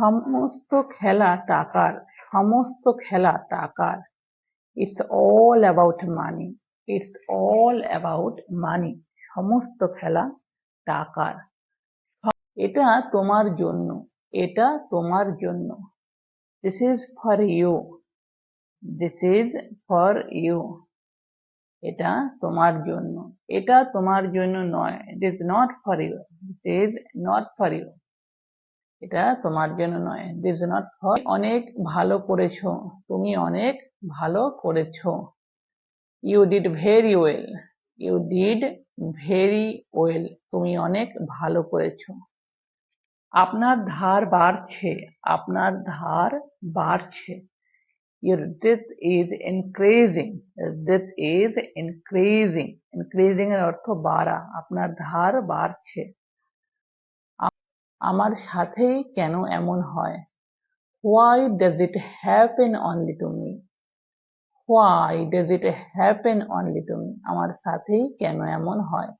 সমস্ত খেলা টাকার, সমস্ত খেলা টাকার। It's all about money it's all about money সমস্ত খেলা টাকার। এটা তোমার জন্য। এটা তোমার জন্য। This is for you this is for you এটা তোমার জন্য। এটা তোমার জন্য নয়। It is not for you it is not for you এটা তোমার জন্য নয়। দিস নট ফর অনেক ভালো করেছ। তুমি অনেক ভালো করেছ। You did very well you did very well তুমি অনেক ভালো করেছ। আপনার ধার বাড়ছে। আপনার ধার বাড়ছে। Your debt is increasing. Your is increasing. Increasing এর অর্থ বাড়া। আপনার ধার বাড়ছে। আমার সাথেই কেন এমন হয়? Why does it happen only to me? Why does it happen only to me আমার সাথেই কেন এমন হয়?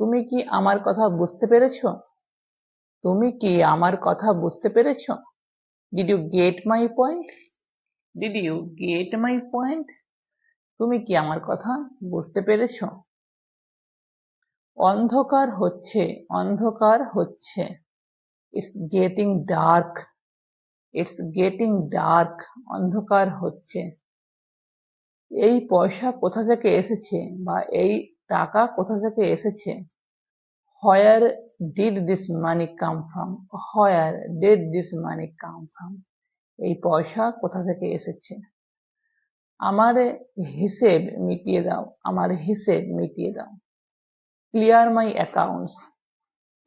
তুমি কি আমার কথা বুঝতে পেরেছ? তুমি কি আমার কথা বুঝতে পেরেছ? Did you get my point did you get my point তুমি কি আমার কথা বুঝতে পেরেছ? অন্ধকার হচ্ছে অন্ধকার হচ্ছে। It's getting dark it's getting dark অন্ধকার হচ্ছে। এই পয়সা কোথা থেকে এসেছে বা এই টাকা কোথা থেকে এসেছে? Where did this money come from where did this money come from এই পয়সা কোথা থেকে এসেছে? আমার হিসেব মিটিয়ে দাও, আমার হিসেব মিটিয়ে দাও। Clear my accounts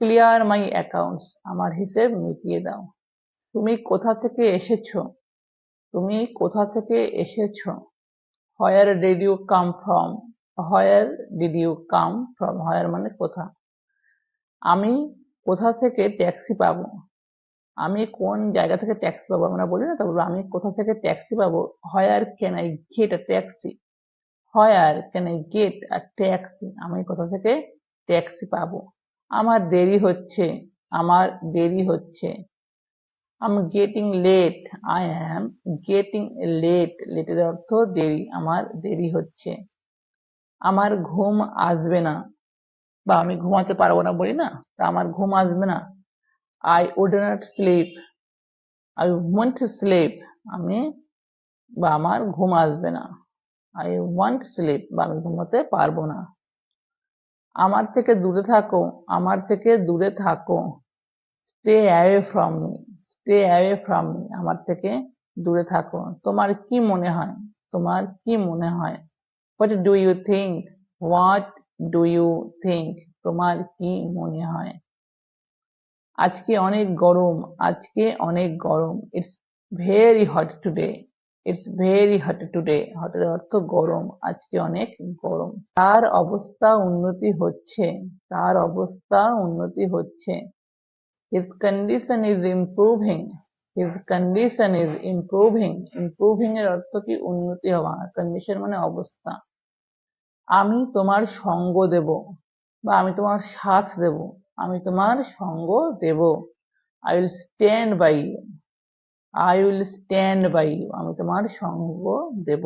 clear my accounts আমার হিসেব মিটিয়ে দাও। তুমি কোথা থেকে এসেছ? তুমি কোথা থেকে এসেছ? Where did you come from where did you come from where মানে কোথা? আমি কোথা থেকে ট্যাক্সি পাবো? আমি কোন জায়গা থেকে ট্যাক্সি পাবো? আমরা বলি না তো, বলব আমি কোথা থেকে ট্যাক্সি পাবো? Where can I get a taxi where can I get a taxi আমি কোথা থেকে ট্যাক্সি পাবো। আমার দেরি হচ্ছে, আমার দেরি হচ্ছে। I'm getting late I am getting late লেটের অর্থ দেরি, আমার দেরি হচ্ছে। আমার ঘুম আসবে না। বা আমি ঘুমাতে পারব না বলি না, তা আমার ঘুম আসবে না। I would not sleep I want sleep আমি, বা আমার ঘুম আসবে না। আই ওয়ান্ট স্লিপ বা আমি ঘুমাতে পারব না। আমার থেকে দূরে থাকো, আমার থেকে দূরে থাকো। Stay away from me stay away from me আমার থেকে দূরে থাকো। তোমার কি মনে হয়? তোমার কি মনে হয়? What do you think what do you think তোমার কি মনে হয়? আজকে অনেক গরম, আজকে অনেক গরম। It's very hot today it's very hot today হটের অর্থ গরম। আজকে অনেক গরম। তার অবস্থা উন্নতি হচ্ছে। তার অবস্থা উন্নতি হচ্ছে। His condition is improving his condition is improving improving এর অর্থ কি উন্নতি হওয়া? কন্ডিশন মানে অবস্থা। আমি তোমার সঙ্গ দেব বা আমি তোমার সাথ দেব। আমি তোমার সঙ্গ দেব। I will stand by you I will stand by you আমি তোমার সঙ্গ দেব।